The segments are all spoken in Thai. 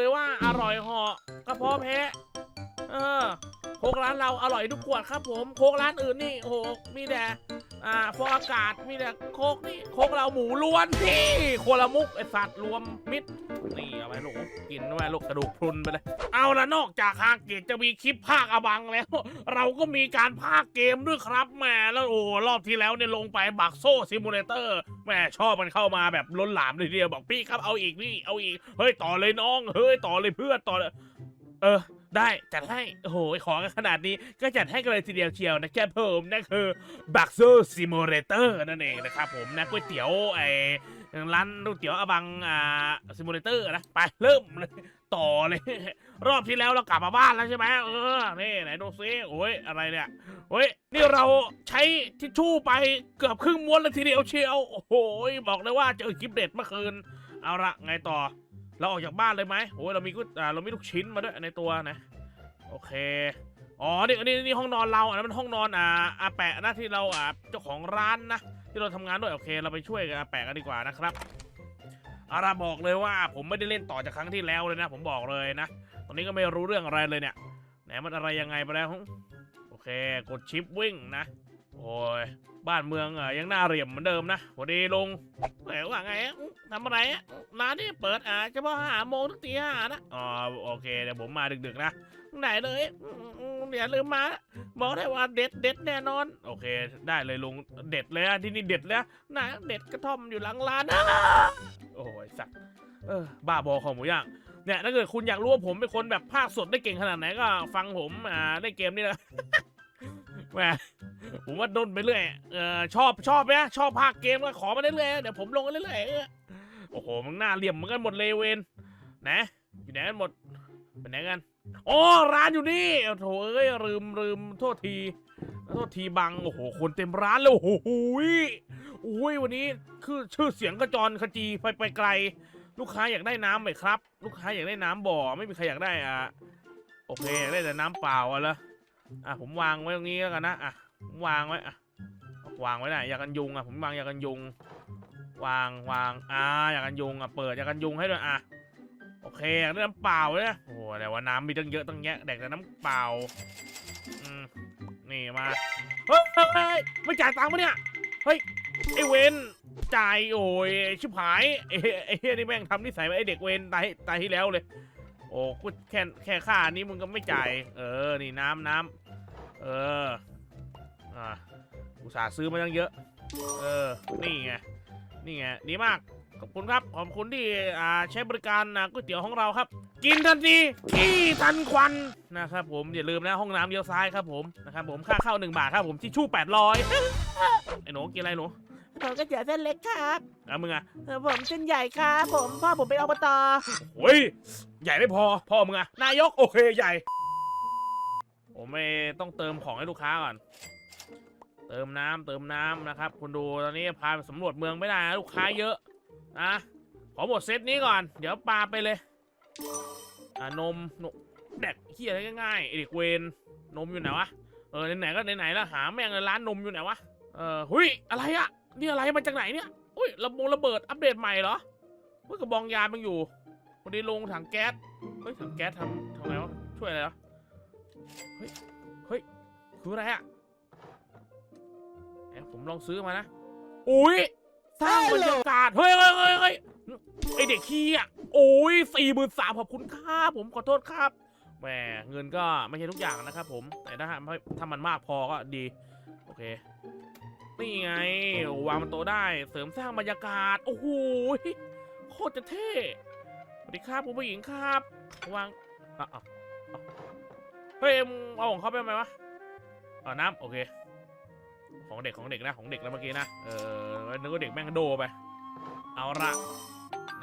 เลยว่าอร่อยเหาะกระเพาะแพะ เออโคกร้านเราอร่อยทุกขวดครับผมโคกร้านอื่นนี่โอ้โหมีแต่อ่าฟองอากาศมีแต่โคกนี่โคกเราหมูล้วนพี่โคละมุกไอสัตว์รวมมิตรนี่เอาไว้ลูกกินไว้ลูกกระดูกพรุนไปเลยเอาละนอกจากฮาเกตจะมีคลิปภาคอบังแล้ว เราก็มีการภาคเกมด้วยครับแหมแล้วโอ้รอบที่แล้วเนี่ยลงไปบักโซ่ซิมูเลเตอร์แหมชอบมันเข้ามาแบบล้นหลามเลยทีเดียวบอกพี่ครับเอาอีกพี่เอาอีกเฮ้ยต่อเลยน้องเฮ้ยต่อเลยเพื่อนต่อเลยเออ ได้จัดให้โอ้โหขอกันขนาดนี้ก็จัดให้กันเลยทีเดียวเชียวนะแค่ผมนั่นคือบักซ่ซิมูเลเตอร์นั่นเองนะครับผมนะก๋วยเตี๋ยวไอ้ร้านก๋วยเตี๋ยวอบังอ่าซิมูเลเตอร์นะไปเริ่มเลยต่อเลย รอบที่แล้วเรากลับมาบ้านแล้วใช่ไหมเออนี่ไหนดูซิโอ้ยอะไรเนี่ยโอ้ยนี่เราใช้ทิชชู่ไปเกือบครึ่งม้วนเลยทีเดียวเชียวโอ้โหบอกเลยว่าเจอคลิปเด็ดเมื่อคืนเอาละไงต่อ เราออกจากบ้านเลยไหมโอ้ยเรามีก๋วยอ่าเรามีลูกชิ้นมาด้วยในตัวนะ โอเค อ๋อ นี่นี่นี่ห้องนอนเรา อันนั้นมันห้องนอนอ่าอาแปะนะที่เราอ่าเจ้าของร้านนะ ที่เราทำงานด้วย โอเค เราไปช่วยกันอาแปะกันดีกว่านะครับอาราบอกเลยว่าผมไม่ได้เล่นต่อจากครั้งที่แล้วเลยนะ ผมบอกเลยนะ ตอนนี้ก็ไม่รู้เรื่องอะไรเลยเนี่ย ไหนมันอะไรยังไงไปแล้ว โอเค กดชิปวิ่งนะ โอ้ยบ้านเมืองอะยังน่าเหลี่ยมเหมือนเดิมนะพอดีลงแต่ว่าไงอะทำอะไรอะร้านนี้เปิดอ่าเฉพาะห้าโมงถึงตีห้านะอ๋อโอเคเดี๋ยวผมมาดึกๆนะไหนเลยอืมอย่าลืมมานะบอกได้ว่าเด็ดเด็ดแน่นอน โอเค ได้เลยลุงเด็ดเลยอะที่นี่เด็ดเลยอะนะเด็ดกระท่อมอยู่หลังร้านนะโอ้ยสัตว์เออบ้าบอของหมูย่างเนี่ยถ้าเกิดคุณอยากรู้ว่าผมเป็นคนแบบภาคสดได้เก่งขนาดไหนก็ฟังผมอ่าในเกมนี่นะ แหมผมว่าด้นไปเรื่อยเออชอบชอบไหมชอบภาคเกมก็ขอมาเรื่อยๆเดี๋ยวผมลงเรื่อยๆเออโอ้โหมึงหน้าเหลี่ยมเหมือนกันหมดเลยเวนนะอยู่ไหนกันหมดไปไหนกันอ๋อร้านอยู่นี่โถเอ้ยลืมลืมโทษทีโทษทีบังโอ้โหคนเต็มร้านเลยโอ้โหยอุ้ยวันนี้คือชื่อเสียงกระจรขจีไปไปไกล ลูกค้าอยากได้น้ำไหมครับ ลูกค้าอยากได้น้ำบ่อไม่มีใครอยากได้อะโอเคอยากได้แต่น้ำเปล่าอะละ อะผมวางไว้ตรงนี้แล้วกันนะอะผมวางไว้อะวางไว้หนอยากกันยุงอะผมวางอยากกันยุง วางวางอ่าอยากกันยุงอะเปิดอยากกันยุงให้ด้วยอะโอเคอยากได้น้ำเปล่าเนี่ยโอ้แต่ว่าน้ำมีตั้งเยอะตั้งแยะแดกแต่น้ำเปล่าอืมนี่มาเฮ้ยเฮ้ยไม่จ่ายตังค์ปะเนี่ยเฮ้ยไอเวนจ่ายโอ้ยชิบหายไอ้ไอ้เฮียนี่แม่งทำนิสัยไอเด็กเวนตายตายที่แล้วเลย โอ้กูแค่แค่ค่านี้มึงก็ไม่จ่าย เออนี่น้ำน้ำ เออ อ่าอุตส่าห์ซื้อมาตั้งเยอะ เออ นี่ไง นี่ไง ดีมาก ขอบคุณครับ ขอบคุณที่อ่าใช้บริการอ่าก๋วยเตี๋ยวของเราครับ กินทันทีขี้ทันควันนะครับผม อย่าลืมนะห้องน้ำเลี้ยวซ้ายครับผม นะครับผม ค่าเข้าหนึ่งบาทครับผมที่ชู่แปดร้อยไอ้หนูกินอะไรหนูผมก็เตี๋ยวเส้นเล็กครับอะมึงอะเออผมเส้นใหญ่ครับ ผมพ่อผมเป็นอบต โอ้ย ใหญ่ไม่พอ พ่อมึงอะนายก โอเค ใหญ่ ผมไม่ต้องเติมของให้ลูกค้าก่อน เติมน้ำเติมน้ำนะครับ คุณดูตอนนี้พาไปสำรวจเมืองไม่ได้นะลูกค้าเยอะนะขอหมดเซตนี้ก่อน เดี๋ยวปลาไปเลยอ่านมนมแดกเฮียอะไรง่ายๆไอเด็กเวนนมอยู่ไหนวะเออไหนๆก็ไหนๆแล้วหาแม่งเลยร้านนมอยู่ไหนวะเออหุยอะไรอะนี่อะไรมาจากไหนเนี่ยอุ้ยระบงระเบิดอัปเดตใหม่เหรอเฮ้ยกระบองยามันอยู่พอดีลงถังแก๊สเฮ้ยถังแก๊สทำทำไงวะช่วยอะไรเหรอ เฮ้ย เฮ้ย คืออะไรอะเอ๊ะผมลองซื้อมานะ อุ้ยสร้างบรรยากาศ เฮ้ยเฮ้ยเฮ้ยเฮ้ยไอเด็กขี้อะ โอ้ยสี่หมื่นสามขอบคุณครับผมขอโทษครับแหมเงินก็ไม่ใช่ทุกอย่างนะครับผม แต่ถ้าถ้ามันมากพอก็ดี โอเค นี่ไง วางบนโตได้เสริมสร้างบรรยากาศ โอ้โหโคตรจะเท่สวัสดีครับคุณผู้หญิงครับ วางอะอะอะ เฮ้ยมึงเอาของเขาไปทำไมวะเอาน้ำโอเค ของเด็กของเด็กนะของเด็กแล้วเมื่อกี้นะ เออนึกว่าเด็กแม่งโดไป เอาละ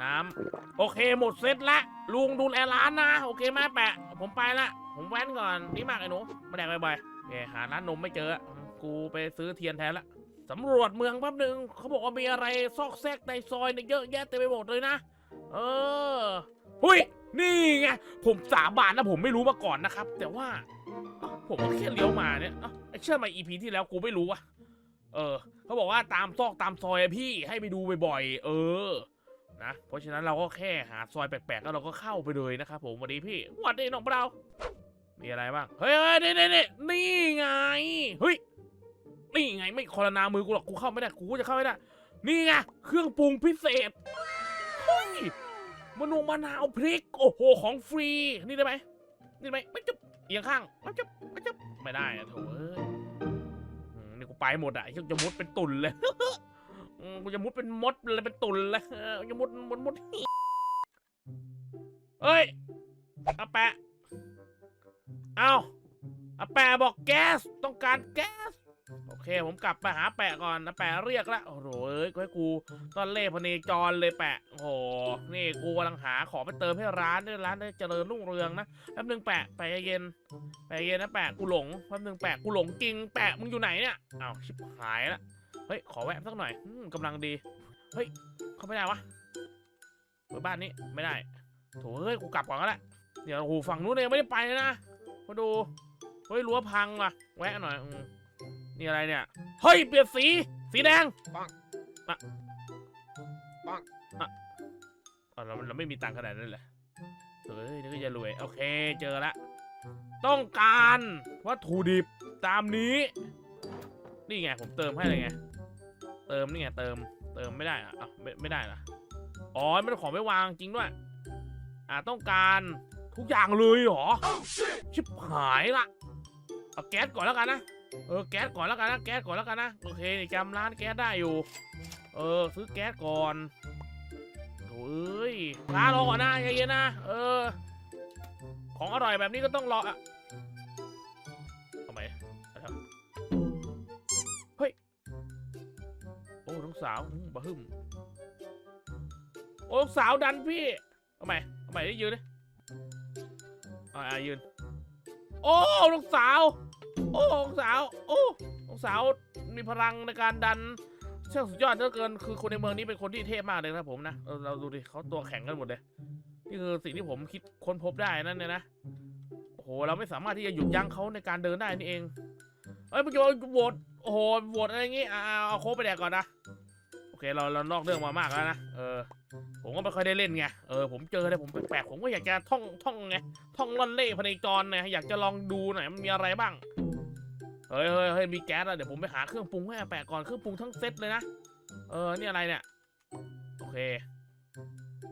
น้ำโอเคหมดเซตละ ลุงดูแลร้านนะ โอเคไหมแปะ ผมไปละ ผมแว้นก่อนนี่มากไอ้หนูมาแดกบ่อยๆโอเคหาร้านนมไม่เจอ กูไปซื้อเทียนแทนละสำรวจเมืองแป๊บหนึ่งเขาบอกว่ามีอะไรซอกแซกในซอยเนี่ยเยอะแยะเต็มไปหมดเลยนะ เออ หุย นี่ไงผมสาบานนะผมไม่รู้มาก่อนนะครับ แต่ว่าผมก็แค่เลี้ยวมาเนี่ยเอ้าไอเชื่อมาอีพีที่แล้วกูไม่รู้วะเออเขาบอกว่าตามซอกตามซอยอะพี่ให้ไปดูบ่อยๆเออนะเพราะฉะนั้นเราก็แค่หาซอยแปลกๆแล้วเราก็เข้าไปเลยนะครับผมสวัสดีพี่สวัสดีน้องเรามีอะไรบ้างเฮ้ยเฮ้ยนี่นี่นี่นี่ไงเฮ้ยนี่ไงไม่คอรนามือกูหรอกกูเข้าไม่ได้กูก็จะเข้าไม่ได้ นี่ไงเครื่องปรุงพิเศษเฮ้ย มะนงมะนาวพริก โอ้โห ของฟรี นี่ได้ไหม นี่ได้ไหมไม่จุบเอียงข้างไม่จุบไม่จุบไม่ได้อะโถเอ้ยอืมนี่กูไปหมดอะไอ้เหี้ยจะมุดเป็นตุ่นเลย อืมกูจะมุดเป็นมดเลยเป็นตุ่นเลยเออจะมุดมุดมุดเอ้ยอาแปะ เอาอาแปะบอกแก๊สต้องการแก๊ส เคผมกลับไปหาแปะก่อนนะแปะเรียกแล้วโอ้โหเอ้ยกูให้กูตอนเล่พเนจรเลยแปะโอ้โหนี่กูกำลังหาของไปเติมให้ร้านด้วยร้านได้เจริญรุ่งเรืองนะแป๊บนึงแปะแปะเย็นแปะเย็นนะแปะกูหลงแป๊บนึงแปะกูหลงจริงแปะมึงอยู่ไหนเนี่ยอ้าวชิบหายละเฮ้ยขอแวะสักหน่อยกำลังดีเฮ้ยเข้าไม่ได้วะเปิดบ้านนี้ไม่ได้โถเฮ้ยกูกลับก่อนก็ได้เดี๋ยวโอ้โหฝั่งนู้นยังไม่ได้ไปนะมาดูเฮ้ยรั้วพังว่ะแวะหน่อยอ นี่อะไรเนี่ย เฮ้ย เปลี่ยนสี สีแดง ปังอะปังอะอ๋อเราเราไม่มีตังค์ขนาดนั้นเลยเฮ้ยนี่ก็จะรวย โอเค เจอละ ต้องการวัตถุดิบตามนี้ นี่ไง ผมเติมให้เลยไง เติมนี่ไง เติม เติมไม่ได้อะอะไม่ไม่ได้เหรออ๋อไม่ได้ของไม่วางจริงด้วย อ่าต้องการทุกอย่างเลยเหรอ ชิบหายละเอาแก๊สก่อนแล้วกันนะ เออแก๊สก่อนแล้วกันนะแก๊สก่อนแล้วกันนะโอเคนี่จำร้านแก๊สได้อยู่ เออซื้อแก๊สก่อนโถ่เอ้ยร้านรอก่อนนะใจเย็นนะเออ ของอร่อยแบบนี้ก็ต้องรออะทำไมเฮ้ยโอ้น้องสาวอืมบะฮึมโอ้สาวดันพี่ทำไมทำไมได้ยืนดิอ่าอ่ายืน โอ้น้องสาว โอ้องสาว โอ้องสาวมีพลังในการดันช่างสุดยอดเหลือเกิน คือคนในเมืองนี้เป็นคนที่เทพมากเลยนะครับผมนะ เราดูดิเขาตัวแข็งกันหมดเลย นี่คือสิ่งที่ผมคิดค้นพบได้นั่นเนี่ยนะ โอ้โห เราไม่สามารถที่จะหยุดยั้งเขาในการเดินได้นี่เอง เอ้ยมึงจะโหวตโอ้โห โหวตอะไรอย่างงี้อ่าเอาเอาโค้กไปแดกก่อนนะ โอเค เราเรานอกเรื่องมามากแล้วนะ เออ ผมก็ไม่ค่อยได้เล่นไง เออ ผมเจออะไรผมแปลกๆ ผมก็อยากจะท่องท่องไง ท่องล่อนเล่พเนจรเนี่ยอยากจะลองดูหน่อยมันมีอะไรบ้าง เฮ้ยเฮ้ยเฮ้ยมีแก๊สอะเดี๋ยวผมไปหาเครื่องปรุงให้อาแปะก่อนเครื่องปรุงทั้งเซตเลยนะเออนี่อะไรเนี่ยโอเค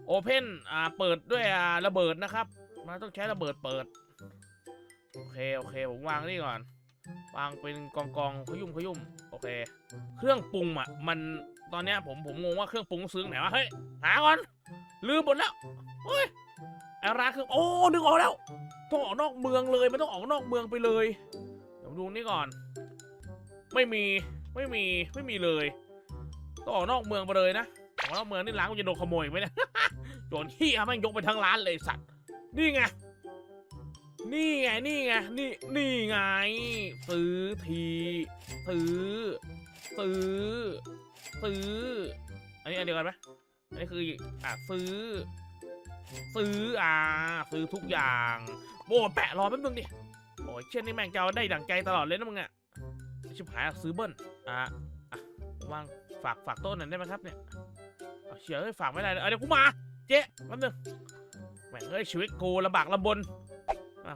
โอเพนอ่าเปิดด้วยอ่าระเบิดนะครับมันต้องใช้ระเบิดเปิดโอเคโอเคผมวางนี่ก่อน วางเป็นกองกองขยุ่มขยุ่มโอเค เครื่องปรุงอะมันตอนเนี้ยผมผมงงว่าเครื่องปรุงซื้อไหนวะเฮ้ยหาก่อนลืมหมดแล้วเฮ้ยไอ้ร้านเครื่องโอ้นึกออกแล้วต้องออกนอกเมืองเลยไม่ต้องออกนอกเมืองไปเลย ดูนี่ก่อน ไม่มีไม่มีไม่มีเลยต้องออกนอกเมืองไปเลยนะออกนอกเมืองนี่ร้านกูจะโดนขโมยไหมเนี่ยโจรที่แม่งยกไปทั้งร้านเลยสัตว์นี่ไงนี่ไงนี่ไงนี่นี่ไง ซื้อทีซื้อซื้อซื้อ อันนี้อันเดียวกันไหมอันนี้คืออะซื้อ ซื้ออ่าซื้อทุกอย่างโบแปะรอแป๊บนึงดิ ยเช่นนี้แม่งจะเอาได้ดั่งใจตลอดเลยนะมึงอะชิบหายซื้อเบิ้ลอะอะวางฝากฝากโต๊ะหน่อยได้ไหมครับเนี่ยเอาเชียเอ้ยฝากไม่ได้เลยเอาเดี๋ยวกูมา เจ๊แป๊บนึงแม่งเอ้ยชีวิตกูลำบากลำบน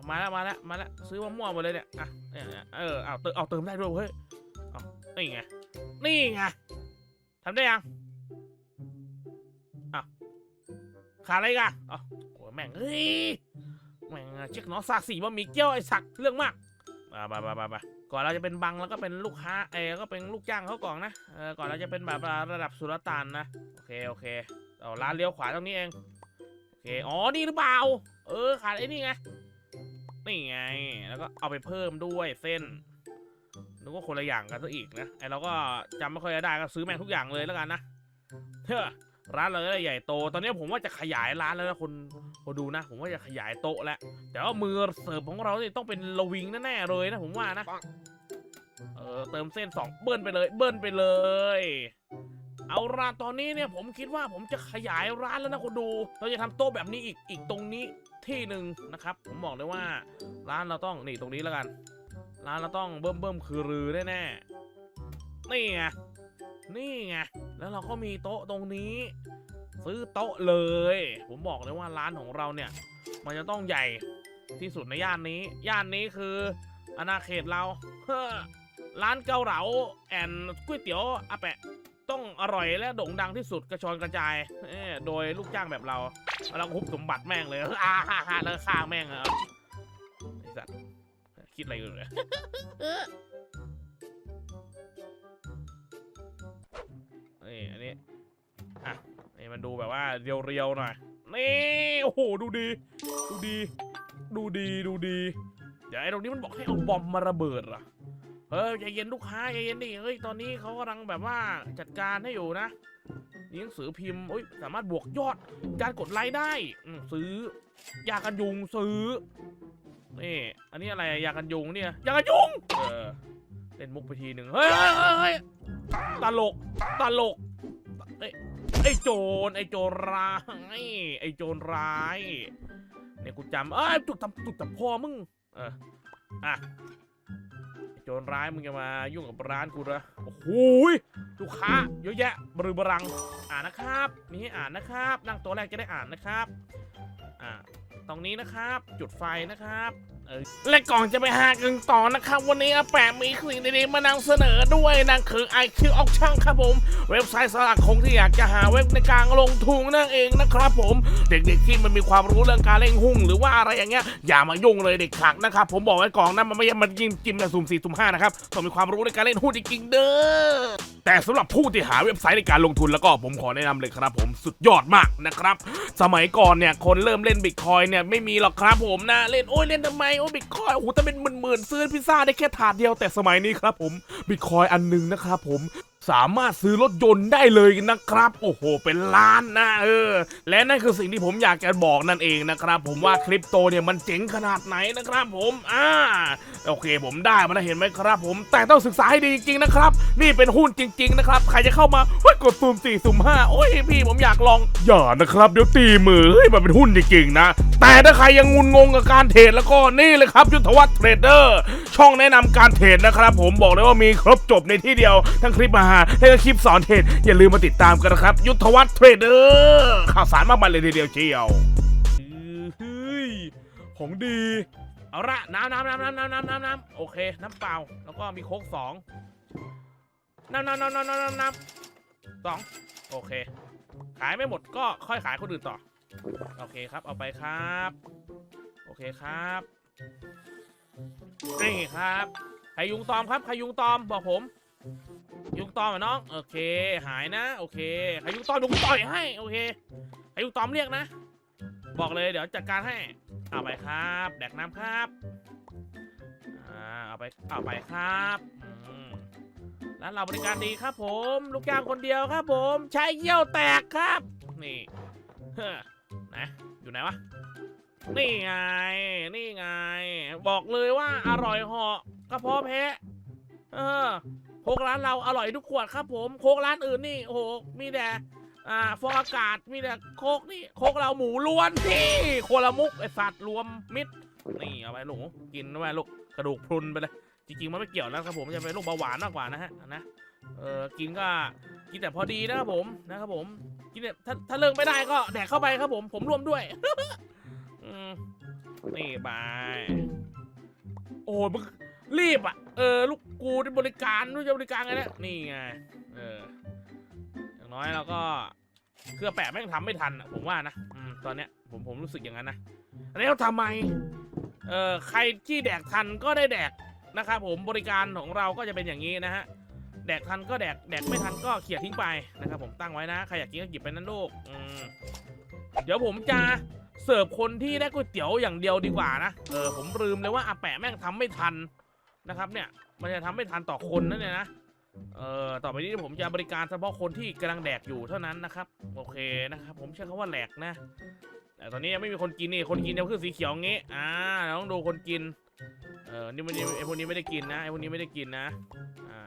มาแล้วมาแล้วมาแล้วซื้อมะม่วงหมดเลยเนี่ยอะเนี่ยเออเอาเติมเอาเติมได้ด้วยเฮ้ยเอานี่ไงนี่ไงทำได้ยังอะขาดอะไรกันอ๋อโอ้ยแม่งเอ้ย แม่งเช็คหนอสากสีบะหมี่เกี๊ยวไอ้สักเรื่องมากมาไปไปไปไปก่อนเราจะเป็นบังแล้วก็เป็นลูกค้าเอก็เป็นลูกจ้างเขาก่อนนะเออก่อนเราจะเป็นแบบระดับสุลต่านนะโอเคโอเคเอาร้านเลี้ยวขวาตรงนี้เองโอเคอ๋อนี่หรือเปล่าเออขาดไอ้นี่ไงนี่ไงแล้วก็เอาไปเพิ่มด้วยเส้นนึกว่าคนละอย่างกันซะอีกนะไอเราก็จำไม่ค่อยได้ก็ซื้อแม่งทุกอย่างเลยแล้วกันนะเฮ้อร้านเราจะได้ใหญ่โต ตอนนี้ผมว่าจะขยายร้านแล้วนะคน คนดูนะ ผมว่าจะขยายโต๊ะแล้วแต่ว่ามือเสิร์ฟของเราเนี่ยต้องเป็นระวิงแน่ๆเลยนะผมว่านะ เออเติมเส้นสองเบิ้ลไปเลย เบิ้ลไปเลย เอาร้านตอนนี้เนี่ยผมคิดว่าผมจะขยายร้านแล้วนะคนดู เราจะทำโต๊ะแบบนี้อีกอีกตรงนี้ที่หนึ่งนะครับ ผมบอกเลยว่า ร้านเราต้องนี่ตรงนี้แล้วกัน ร้านเราต้องเบิ่มเบิ่มคือรือแน่ๆนี่ไง นี่ไง แล้วเราก็มีโต๊ะตรงนี้ ซื้อโต๊ะเลย ผมบอกเลยว่าร้านของเราเนี่ย มันจะต้องใหญ่ที่สุดในย่านนี้ ย่านนี้คืออาณาเขตเรา ร้านเกาเหลาแอนก๋วยเตี๋ยวอาแปะต้องอร่อยและโด่งดังที่สุดกระชอนกระจายโดยลูกจ้างแบบเรา เราก็ฮุบสมบัติแม่งเลยอาฮ่าฮ่าแล้วฆ่าแม่งอะไอสัตว์คิดอะไรอยู่เนี่ย มันดูแบบว่าเรียวๆหน่อย นี่โอ้โหดูดี ดูดี ดูดีดูดี เดี๋ยวไอ้ตรงนี้มันบอกให้เอาบอมมาระเบิดเหรอเฮ้ยใจเย็นลูกค้าใจเย็นดิเฮ้ยตอนนี้เขากำลังแบบว่าจัดการให้อยู่นะนี่หนังสือพิมพ์เอ้ยสามารถบวกยอดการกดไลค์ได้อซื้อยากันยุงซื้อนี่อันนี้อะไรอยากันยุงเนี่ยยากันยุงเออเล่นมุกไปทีหนึ่งเฮ้ยเฮ้ยเฮ้ยเฮ้ยตลกตลกเอ้ย ไอ้โจรไอ้โจรร้ายไอ้โจรร้ายเนี่ยกูจำเอ้ยจุดทำจุดทำพ่อมึงเอออะโจรร้ายมึงจะมายุ่งกับร้านกูเหรอโอ้โหยลูกค้าเยอะแยะบรือบรัง อ่านนะครับ มีให้อ่านนะครับ นั่งตัวแรกจะได้อ่านนะครับ อ่าตรงนี้นะครับ จุดไฟนะครับ เออและก่อนจะไปหากันต่อนะครับ วันนี้อาแปะมีสิ่งดีๆมานำเสนอด้วยนั่นคือ IQ Auction ครับผม เว็บไซต์สลักคงที่อยากจะหาเว็บในการลงทุนนั่นเองนะครับผม เด็กๆที่มันมีความรู้เรื่องการเล่นหุ้นหรือว่าอะไรอย่างเงี้ยอย่ามายุ่งเลยเด็กขักนะครับ ผมบอกไว้ก่อนนะมันไม่ใช่มันยิงจิ้มแต่สุ่มสี่สุ่มห้านะครับต้องมีความรู้ในการเล่นหุ้นจริงๆเด้อ แต่สำหรับผู้ที่หาเว็บไซต์ในการลงทุนแล้วก็ผมขอแนะนำเลยครับ ผมสุดยอดมากนะครับ สมัยก่อนเนี่ยคนเริ่มเล่นบิตคอยเนี่ยไม่มีหรอกครับผมนะเล่นโอ้ยเล่นทำไมโอ้บิตคอยโอ้โหแต่เป็นหมื่นๆซื้อพิซซ่าได้แค่ถาดเดียวแต่สมัยนี้ครับผมบิตคอยอันหนึงนะครับผม สามารถซื้อรถยนต์ได้เลยนะครับ โอ้โห เป็นล้านนะเออ และนั่นคือสิ่งที่ผมอยากจะบอกนั่นเองนะครับ ผมว่าคริปโตเนี่ยมันเจ๋งขนาดไหนนะครับ ผมอ่าโอเค ผมได้มาแล้วเห็นไหมครับ ผมแต่ต้องศึกษาให้ดีจริงๆนะครับ นี่เป็นหุ้นจริง ๆ นะครับ ใครจะเข้ามาเฮ้ยกดซูมสี่ซูมห้าโอ้ยพี่ผมอยากลองอย่านะครับ เดี๋ยวตีมือเฮ้ยมันเป็นหุ้นจริงๆนะ แต่ถ้าใครยังงุนงงกับการเทรดแล้วก็นี่เลยครับยุทธวัฒน์เทรดเดอร์ช่องแนะนำการเทรดนะครับ ผมบอกเลยว่ามีครบจบในที่เดียวทั้งคลิปอาาและก็คลิปสอนเทรดอย่าลืมมาติดตามกันนะครับ ยุทธวัฒน์เทรดเดอร์ข่าวสารมากมายเลยทีเดียวเชียวเฮ้ยของดี เอาละน้ำน้ำน้ำน้ำน้ำน้ำน้ำน้ำโอเค น้ำเปล่า แล้วก็มีโค้กสองน้ำน้ำน้ำน้ำน้ำน้ำน้ำสองโอเค ขายไม่หมดก็ค่อยขายคนอื่นต่อ โอเคครับ เอาไปครับ โอเคครับนี่ครับ ใครยุงตอมครับ ใครยุงตอมบอกผม ยุงตอมเหรอน้อง โอเค หายนะ โอเคใครยุงตอมยวผมต่อยให้ โอเคใครยุงตอมเรียกนะ บอกเลยเดี๋ยวจัดการให้ เอาไปครับ แดกน้ำครับอ่าเอาไป เอาไปครับอืมร้านเราบริการดีครับผม ลูกจ้างคนเดียวครับ ผม ใช้เยี่ยวแตกครับ นี่เฮ้อนะอยู่ไหนวะ นี่ไง นี่ไง บอกเลยว่าอร่อยเหาะกระเพาะแพะ เออ โคกร้านเราอร่อยทุกขวดครับผมโคกร้านอื่นนี่โอ้โหมีแต่อ่าฟองอากาศมีแต่โคกนี่โคกเราหมูล้วนพี่โคละมุกไอสัตว์รวมมิตรนี่เอาไปลูกกินเอาไปลูกกระดูกพรุนไปเลยจริงๆมันไม่เกี่ยวนะครับผมจะเป็นโรคเบาหวานมากกว่านะฮะนะเออกินก็กินแต่พอดีนะครับผมนะครับผมกินเนี่ยถ้าถ้าเลิกไม่ได้ก็แดกเข้าไปครับผมผมร่วมด้วยนี่บายโอ้ยมึง รีบอะ เออ ลูกกูที่บริการรู้จะบริการไงเนี่ยนี่ไง เออ อย่างน้อยเราก็เครือแปะแม่งทำไม่ทันอะผมว่านะอืมตอนเนี้ยผมผมรู้สึกอย่างนั้นนะแล้วทำไม เออใครที่แดกทันก็ได้แดกนะครับผมบริการของเราก็จะเป็นอย่างนี้นะฮะแดกทันก็แดกแดกไม่ทันก็เขี่ยทิ้งไปนะครับผมตั้งไว้นะใครอยากกินก็หยิบไปนั่นลูกอืมเดี๋ยวผมจะเสิร์ฟคนที่ได้ก๋วยเตี๋ยวอย่างเดียวดีกว่านะเออผมลืมเลยว่าอาแปะแม่งทำไม่ทัน นะครับเนี่ยมันจะทำไม่ทันต่อคนนั่นเนี่ยนะเอ่อต่อไปนี้ผมจะบริการเฉพาะคนที่กำลังแดกอยู่เท่านั้นนะครับโอเคนะครับ ผมใช้คำว่าแหลกนะแต่ตอนนี้ยังไม่มีคนกินนี่คนกินจะขึ้นสีเขียวงี้อ่าเราต้องดูคนกินเออนี่มันไอพวกนี้ไม่ได้กินนะไอพวกนี้ไม่ได้กินนะอ่า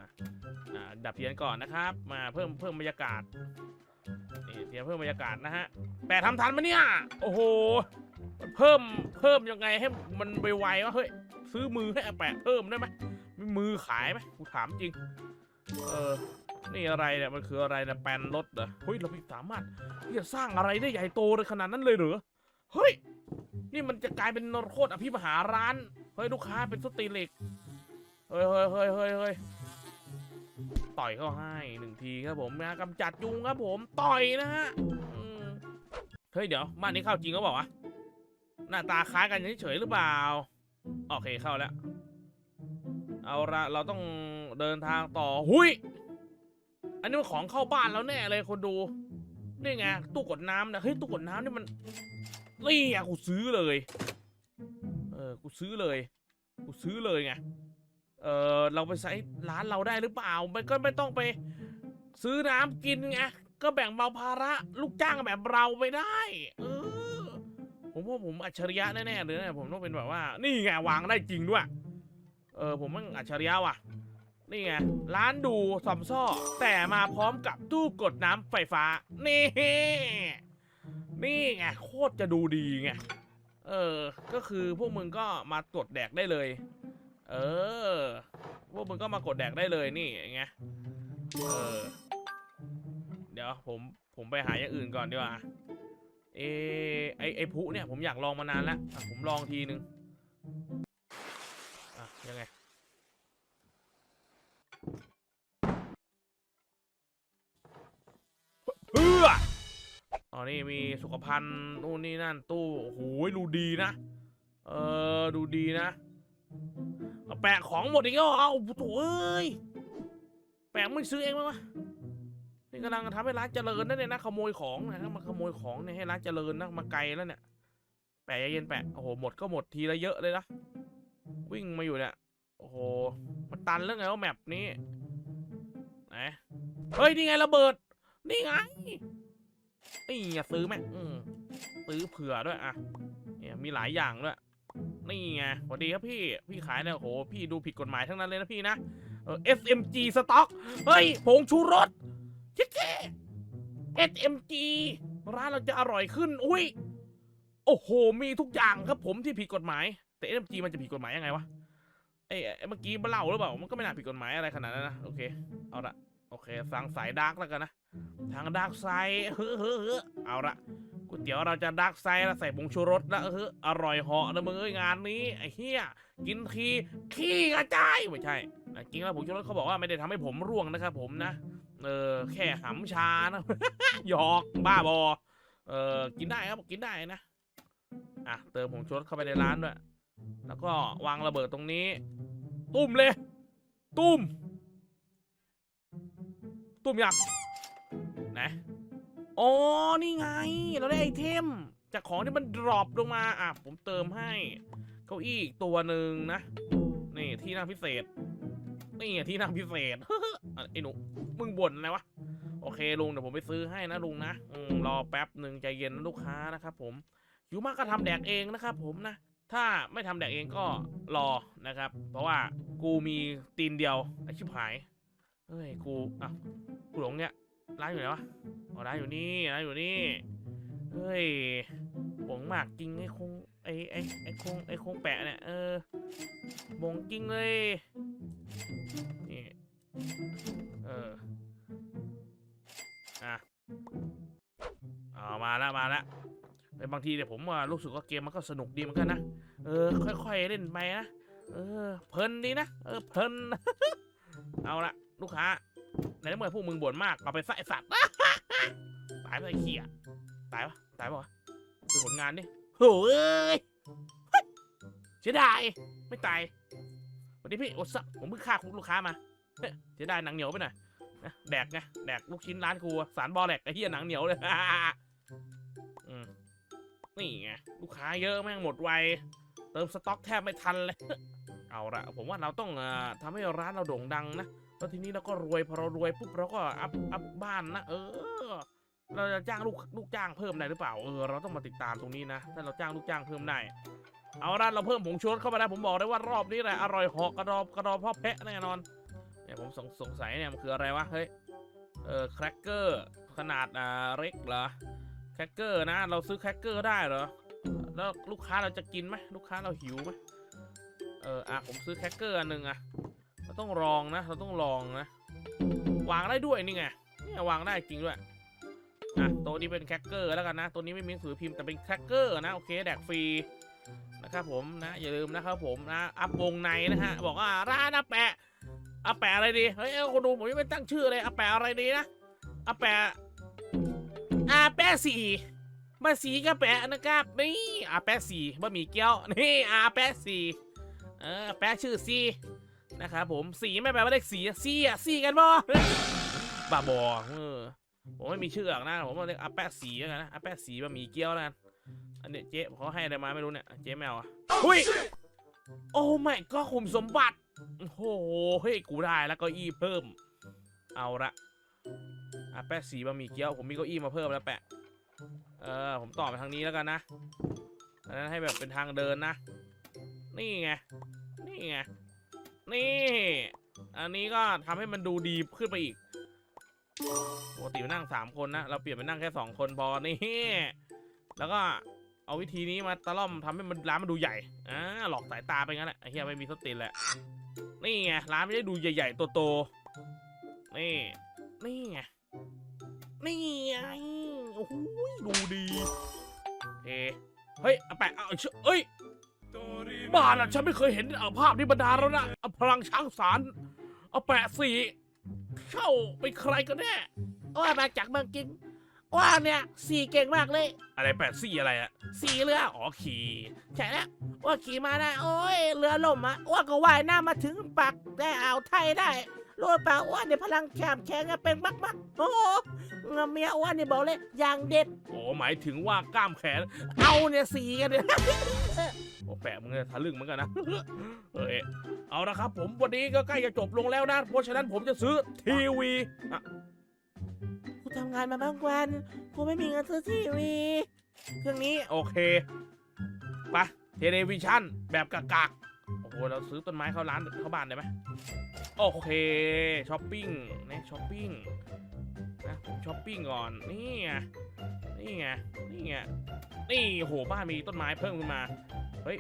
อ่าดับเทียนก่อนนะครับ มาเพิ่มเพิ่มบรรยากาศนี่เทียนเพิ่มบรรยากาศนะฮะแปะทำทันไหมเนี่ยโอ้โหเพิ่มเพิ่มยังไงให้มันไวๆวะเฮ้ย ซื้อมือให้อาแปะเพิ่มได้ไหมมีมือขายไหมกูถามจริง เออ นี่อะไรเนี่ยมันคืออะไรเนี่ยแปลนรถเหรอเฮ้ยเราพี่สามารถที่จะสร้างอะไรได้ใหญ่โตเลยขนาดนั้นเลยเหรอเฮ้ยนี่มันจะกลายเป็นนรโคตรอภิมหาร้านเฮ้ยลูกค้าเป็นสตีเหล็กเฮ้ยเฮ้ยเฮ้ยเฮ้ยเฮ้ยต่อยเข้าให้หนึ่งทีครับผมนะกำจัดยุงครับผมต่อยนะฮะเฮ้ยเดี๋ยวบ้านนี้เข้าจริงก็บอกวะหน้าตาคล้ายกันเฉยๆหรือเปล่า โอเคเข้าแล้ว เอาละเราต้องเดินทางต่อหุยอันนี้มันของเข้าบ้านแล้วแน่เลยคนดูนี่ไงตู้กดน้ำนะเฮ้ยตู้กดน้ำนี่มันนี่อะกูซื้อเลยเออกูซื้อเลยกูซื้อเลยไงเออเราไปใช้ร้านเราได้หรือเปล่ามันก็ไม่ต้องไปซื้อน้ำกินไงก็แบ่งเบาภาระลูกจ้างแบบเราไปได้ เออ ผมว่าผมอัจฉริยะแน่ๆเลยนะผมต้องเป็นแบบว่า นี่ไงวางได้จริงด้วย เออผมมันอัจฉริยะว่ะ นี่ไงร้านดูซอมซ่อ แต่มาพร้อมกับตู้กดน้ำไฟฟ้า นี่ นี่ไงโคตรจะดูดีไง เออ ก็คือพวกมึงก็มากดแดกได้เลย เออ พวกมึงก็มากดแดกได้เลยนี่ไงเออ เดี๋ยวผมผมไปหาอย่างอื่นก่อนดีกว่า เอไอไอพุเนี่ยผมอยากลองมานานแล้วอะผมลองทีนึงอะยังไงเพื่อตอนนี้มีสุขภัณฑ์นู่นนี่นั่นตู้โอ้โหดูดีนะ เออดูดีนะแปะของหมดอีกแล้วเอาโถ่เอ้ยแปะไม่ซื้อเองมั้งวะ นี่กำลังทำให้ร้านเจริญนะเนี่ยนะขโมยของนะมาขโมยของเนี่ยให้ร้านเจริญนะมาไกลแล้วเนี่ย แปะเย็นแปะโอ้โหหมดก็หมดทีละเยอะเลยนะวิ่งมาอยู่เนี่ยโอ้โหมันตันเรื่องไงว่าแมปนี้ไหนเฮ้ยนี่ไงระเบิด นี่ไงนี่อย่าซื้อไหมอืมซื้อเผื่อด้วยอะเนี่ยมีหลายอย่างด้วยนี่ไงสวัสดีครับพี่ พี่ขายเนี่ยโอ้โหพี่ดูผิดกฎหมายทั้งนั้นเลยนะพี่นะ เออ SMG สต็อก เฮ้ย ผงชูรส ชิคแค่ SMG ร้านเราจะอร่อยขึ้น อุ้ย โอ้โห มีทุกอย่างครับผมที่ผิดกฎหมาย แต่ SMG มันจะผิดกฎหมายยังไงวะเอ้เมื่อกี้มันเล่าหรือเปล่า มันก็ไม่น่าผิดกฎหมายอะไรขนาดนั้นนะ โอเค เอาละโอเค สั่งสายดาร์กแล้วกันนะ ทางดาร์กไซด์เฮ้อเฮ้อเฮ้อเอาละก๋วยเตี๋ยวเราจะดาร์กไซด์แล้วใส่ผงชูรสแล้วเฮ้ออร่อยเหาะนะมึงเอ้ยงานนี้ไอ้เหี้ยกินทีขี้กระจายไม่ใช่จริงแล้วผงชูรสเขาบอกว่าไม่ได้ทำให้ผมร่วงนะครับผมนะ เออ แค่หำชานะ หยอกบ้าบอ เออกินได้ครับกินได้นะ อะ เติมผงชูรสเข้าไปในร้านด้วย แล้วก็วางระเบิดตรงนี้ ตุ้มเลย ตุ้ม ตุ้มยังไหนอ๋อ นี่ไง เราได้ไอเทม จากของที่มันดรอปลงมา อะ ผมเติมให้ เก้าอี้อีกตัวหนึ่งนะ นี่ที่นั่งพิเศษ นี่ที่นั่งพิเศษ ไอ้หนูมึงบ่นอะไรวะ โอเคลุงเดี๋ยวผมไปซื้อให้นะลุงนะอืมรอแป๊บหนึ่งใจเย็นนะลูกค้านะครับผมหิวมากก็ทำแดกเองนะครับผมนะ ถ้าไม่ทำแดกเองก็รอนะครับ เพราะว่ากูมีตีนเดียวไอชิบหายเฮ้ยกูอะกูหลงเนี่ยร้านอยู่ไหนวะอ๋อร้านอยู่นี่ร้านอยู่นี่เฮ้ยบงมากจริงไอ้คงไอ้ไอ้ไอ้คงไอ้คงแปะเนี่ยเออบงจริงเลย นี่ เออ อะเอามาแล้วมาแล้วบางทีเนี่ยผมว่ารู้สึกว่าเกมมันก็สนุกดีเหมือนกันนะ เออ ค่อยๆเล่นไปนะ เออ เพลินดีนะ เออ เพลิน เอาละลูกค้า ในเมื่อพวกมึงบ่นมาก เอาไปใส่สัตว์ ตายไปเขี้ยตายปะตายปะวะดูผลงานดิโหเอ้ยเสียดาย ไม่ตาย ดีพี่โอ้สับผมเพิ่งฆ่าคุณลูกค้ามาเฮ้ยเสียดายหนังเหนียวไปหน่อยนะแดกไงแดกลูกชิ้นร้านกูอะสารบอแหลกไอ้เหี้ยหนังเหนียวเลยนี่ไงลูกค้าเยอะแม่งหมดไวเติมสต็อกแทบไม่ทันเลย เอาละผมว่าเราต้องอ่อทำให้ร้านเราโด่งดังนะแล้วทีนี้เราก็รวยพอเรารวยปุ๊บเราก็อัพอัพบ้านนะเออ เราจะจ้างลูกลูกจ้างเพิ่มได้หรือเปล่าเออเราต้องมาติดตามตรงนี้นะถ้าเราจ้างลูกจ้างเพิ่มได้ เอาละเราเพิ่มผงชูรสเข้ามาได้ผมบอกได้ว่ารอบนี้แหละอร่อยหอกกระดอบกระดอบพ่อแพะแน่นอนเนี่ยผมสงสงสัยเนี่ยมันคืออะไรวะเฮ้ยเออแครกเกอร์ขนาดอ่าเล็กเหรอแครกเกอร์นะ เราซื้อแครกเกอร์ได้เหรอแล้วลูกค้าเราจะกินไหมลูกค้าเราหิวไหมเอออะผมซื้อแครกเกอร์อันหนึ่งอะเราต้องลองนะ เราต้องลองนะวางได้ด้วยนี่ไงเนี่ยวางได้จริงด้วยอะตัวนี้เป็นแครกเกอร์แล้วกันนะตัวนี้ไม่มีหนังสือพิมพ์แต่เป็นแครกเกอร์นะโอเคแดกฟรี นะครับผมนะอย่าลืมนะครับผมนะอัพวงในนะฮะบอกว่าร้านอาแปะอาแปะอะไรดีเฮ้ยเอาคนดูผมยังไม่ตั้งชื่อเลยอาแปะอะไรดีนะอาแปะอาแปะสีมาสีกระแปะนะครับนี่อาแปะสีบะหมี่เกี๊ยวนี่อาแปะสีเออแปะชื่อซีนะครับผมสีไม่แปลว่าเลขสีอะซีอะซีกันบ่บ้าบอเออผมไม่มีชื่อหรอกนะผมเรียกอาแปะสีแล้วกันนะอาแปะสีบะหมี่เกี๊ยวแล้วกัน อันเนี้ยเจ๊เขาให้อะไรมาไม่รู้เนี่ยเจ๊แมวอะหุ้ยโอ้ไม่ก็ขุมสมบัติโอ้โหเฮ้ยกูได้แล้วเก็อี้เพิ่ม เอาละอาแปะสีบะหมี่เกี๊ยวผมมีเก้าอี้มาเพิ่มแล้วแปะเออผมต่อไปทางนี้แล้วกันนะอันนั้นให้แบบเป็นทางเดินนะ นี่ไงนี่ไงนี่ อันนี้ก็ทำให้มันดูดีขึ้นไปอีกปกติมันนั่งสามคนนะเราเปลี่ยนเป็นนั่งแค่สองคนพอนี่แล้วก็ เอาวิธีนี้มาตะล่อมทำให้มันร้านมันดูใหญ่อ่าหลอกสายตาไปงั้นแหละไอ้เหี้ยไม่มีสติแหละ นี่ไงร้านไม่ได้ดูใหญ่ๆโตๆนี่ นี่ไง นี่ไง โอ้โหดูดีเอะเฮ้ยแปะเอาเชเอ้ยบ้านอะฉันไม่เคยเห็นเอาภาพนี้บรรดาแล้วนะพลังช้างสารเอาแปะสีเข้าเป็นใครกันแน่ว่ามาจากเมืองกิง ว่าเนี่ยสีเก่งมากเลยอะไรแปดสี่อะไรอะสีเรืออ๋อขี่ใช่แล้วว่าขี่มานะโอ้ยเรือล่มอะว่าก็ว่ายน้ำมาถึงปักได้อ่าวไทยได้รู้เปล่าว่าเนี่ยพลังแขมแข็งอะเป็นมากๆโอ้โหเมียอ้วนเนี่ยบอกเลยอย่างเด็ดโอ้หมายถึงว่ากล้ามแขน เอาเนี่ยสีกันเนี่ยโอ้แปะมึงเนี่ยทะลึ่งเหมือนกันนะเออเอะเอาละครับ ผมวันนี้ก็ใกล้จะจบลงแล้วนะเพราะฉะนั้นผมจะซื้อทีวีอะกู ทำงานมาบางวันกูไม่มีเงินซื้อทีวีเครื่องนี้โอเคไปเทเลวิชันแบบกากๆโอ้โหเราซื้อต้นไม้เข้าร้านเข้าบ้านได้ไหมโอเคช้อปปิ้งนะช้อปปิ้งนะผมช้อปปิ้งก่อนนี่ไงนี่ไงนี่ไงนี่โหบ้านมีต้นไม้เพิ่มขึ้นมาเฮ้ย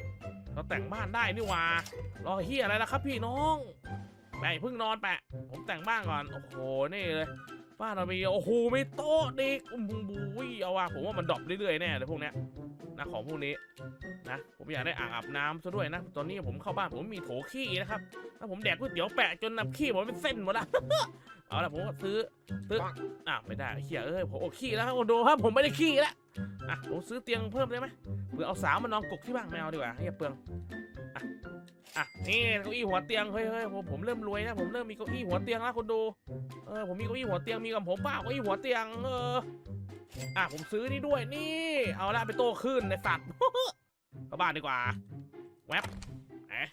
เราแต่งบ้านได้นี่วารอเฮียอะไรล่ะครับพี่น้องแปเพิ่งนอนแปะ ผมแต่งบ้านก่อน โอ้โห นี่เลย บ้านเรามีโอ้โหมีโต๊ะดิอุ้มบุ้ยเอาว่ะผมว่ามันดรอปเรื่อยๆแน่เลยพวกเนี้ยนะของพวกนี้นะผมอยากได้อ่างอาบน้ำซะด้วยนะ ตอนนี้ผมเข้าบ้านผมมีโถขี้นะครับถ้าผมแดกก๋วยเตี๋ยวแปะจนน้ำขี้ผมเป็นเส้นหมดละเอาละผมก็ซื้อซื้ออะไม่ได้เขี้ยเอ้ยผมโอ้ขี้แล้วครับคนดูครับผมไม่ได้ขี้แล้วอะผมซื้อเตียงเพิ่มได้ไหมเผื่อเอาสาวมานอนกกที่บ้านไม่เอาดีกว่าให้เปลือง อะอะนี่เก้าอี้หัวเตียงเฮ้ยเฮ้ยผมผมเริ่มรวยนะผมเริ่มมีเก้าอี้หัวเตียงแล้วคนดูเออผมมีเก้าอี้หัวเตียงมีกับผมเปล่าเก้าอี้หัวเตียงเอออะผมซื้อนี่ด้วยนี่ เอาละไปโตขึ้นในสัตว์เข้าบ้านดีกว่าแวบเอ๊ะ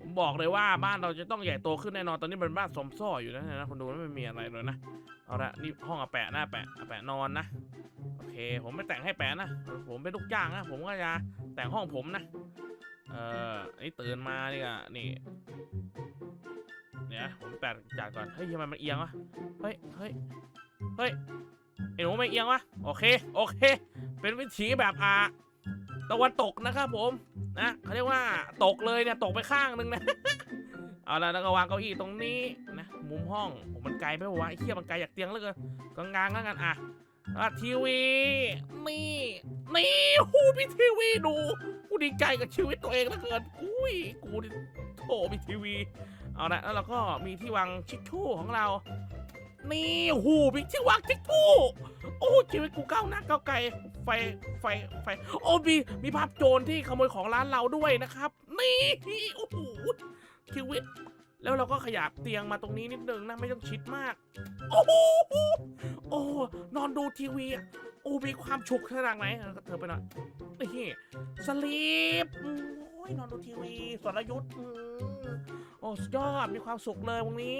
ผมบอกเลยว่าบ้านเราจะต้องใหญ่โตขึ้นแน่นอนตอนนี้เป็นบ้านสมซ่ออยู่นะนะคนดูไม่มีอะไรเลยนะเอาละนี่ห้องอาแปะหน้าแปะอาแปะนอนนะโอเค ผมไม่แต่งให้แปะนะผมเป็นลูกจ้างนะผมก็จะแต่งห้องผมนะ เอออันนี่ตื่นมานี่ก็นี่เนี่ยผมแปดจัดก่อน เฮ้ยทำไมมันเอียงวะ เฮ้ย เฮ้ย เฮ้ย ไอ้หนูไม่เอียงวะ โอเค โอเค เป็นวิถีแบบอ่าตะวันตกนะครับผม นะเขาเรียกว่าตกเลยเนี่ยตกไปข้างหนึงนะ เอาละแล้วก็วางเก้าอี้ตรงนี้นะ มุมห้องโอ้มันไกลไปปะวะไอ้เหี้ยมันไกลจากเตียงเหลือเกินกลางๆแล้วกันอะอะทีวี นี่ นี่หูมีทีวีดู ดีใจกับชีวิตตัวเองเหลือเกินอุ้ยกูนี่โถมีทีวี เอาละแล้วเราก็มีที่วางชิคชู่ของเรา นี่หูมีที่วางชิคชู่โอ้ชีวิตกูก้าวหน้าก้าวไกลไฟไฟไฟโอ้มีมีภาพโจรที่ขโมยของร้านเราด้วยนะครับ นี่โอ้โหชีวิตแล้วเราก็ขยับเตียงมาตรงนี้นิดนึงนะไม่ต้องชิดมาก โอ้โหโอ้นอนดูทีวี อะโอ้มีความฉุกขนาดไหนเออเธอไปหน่อยนี่สลีปโอ้ยนอนดูทีวีสรยุทธ์อืมโอ้สุดยอดมีความสุขเลยวันนี้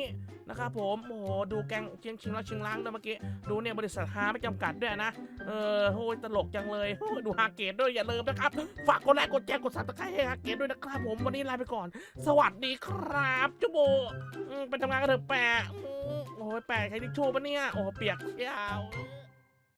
นะครับผมโอ้โหดูแกงเชียงชิงแล้วชิงล้างด้วยเมื่อกี้ดูเนี่ยบริษัทฮาไม่จำกัดด้วยนะเออโอ้ยตลกจังเลยโอ้ยดูฮาเกตด้วยอย่าลืมนะครับ ฝากกดไลค์กดแชร์กดซับสไครต์ให้ฮาเกตด้วยนะครับผมวันนี้ลาไปก่อน สวัสดีครับจุโบไปทำงานกันเถอะแปะโอ้ยแปะใช้ทิชชู่ปะเนี่ยโอ้เปียกเชียว